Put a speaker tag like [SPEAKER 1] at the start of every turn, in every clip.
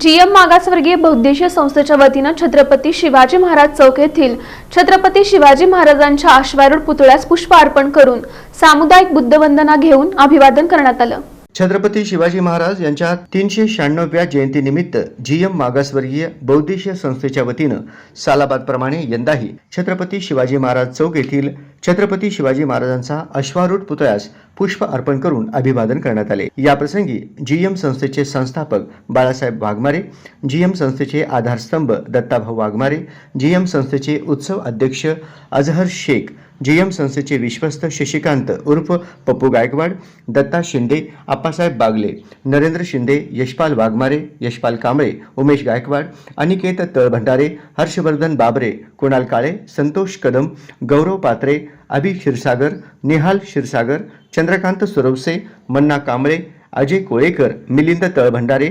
[SPEAKER 1] GM मागासवर्गीय बौद्धेशीय संस्थेच्या वतीनं छत्रपती शिवाजी महाराज चौक येथील छत्रपती शिवाजी महाराजांच्या अश्वारूढ पुतळ्यास पुष्प अर्पण करून सामुदायिक बुद्धवंदना घेऊन अभिवादन करण्यात आलं.
[SPEAKER 2] छत्रपती शिवाजी महाराज यांच्या तीनशे शहाण्णव्या जयंतीनिमित्त जीएम मागासवर्गीय बौद्धिशीय संस्थेच्या वतीनं सालाबादप्रमाणे यंदाही छत्रपती शिवाजी महाराज चौक येथील छत्रपती शिवाजी महाराजांचा अश्वारूढ पुतळ्यास पुष्प अर्पण करून अभिवादन करण्यात आले. याप्रसंगी जीएम संस्थेचे संस्थापक बाळासाहेब वाघमारे जीएम संस्थेचे आधारस्तंभ दत्ताभाऊ वाघमारे जीएम संस्थेचे उत्सव अध्यक्ष अजहर शेख जीएम संस्थेचे विश्वस्त शशिकांत उर्फ पप्पू गायकवाड दत्ता शिंदे आप्पासाहेब बागले नरेंद्र शिंदे यशपाल वाघमारे यशपाल कांबळे उमेश गायकवाड अनिकेत तळभंडारे हर्षवर्धन बाबरे कुणाल काळे संतोष कदम गौरव पात्रे अभि क्षीरसागर निहाल क्षीरसागर चंद्रकांत सुरवसे मन्ना कांबळे अजय कोळेकर मिलिंद तळभंडारे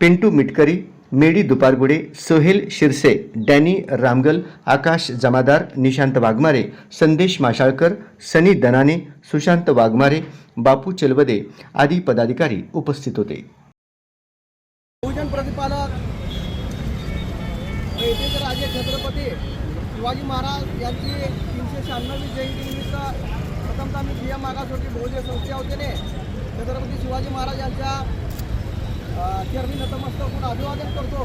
[SPEAKER 2] पिंटू मिटकरी मेडी दुपारगुडे सोहेल शिरसे डॅनी रामगल आकाश जमादार निशांत वाघमारे संदेश माशाळकर सनी दनाने सुशांत वाघमारे बापू चलवदे आदी पदाधिकारी उपस्थित होते.
[SPEAKER 3] बहुजन प्रतिपादक राजे छत्रपती. शिवाजी महाराज यांची तीनशे शहाण्णवी जयंतीनिमित्त प्रथमतः मी बिया मागासवर्गीय बहुजन संस्थेच्या वतीने छत्रपती शिवाजी महाराज यांच्या चरणी नतमस्तक होऊन अभिवादन करतो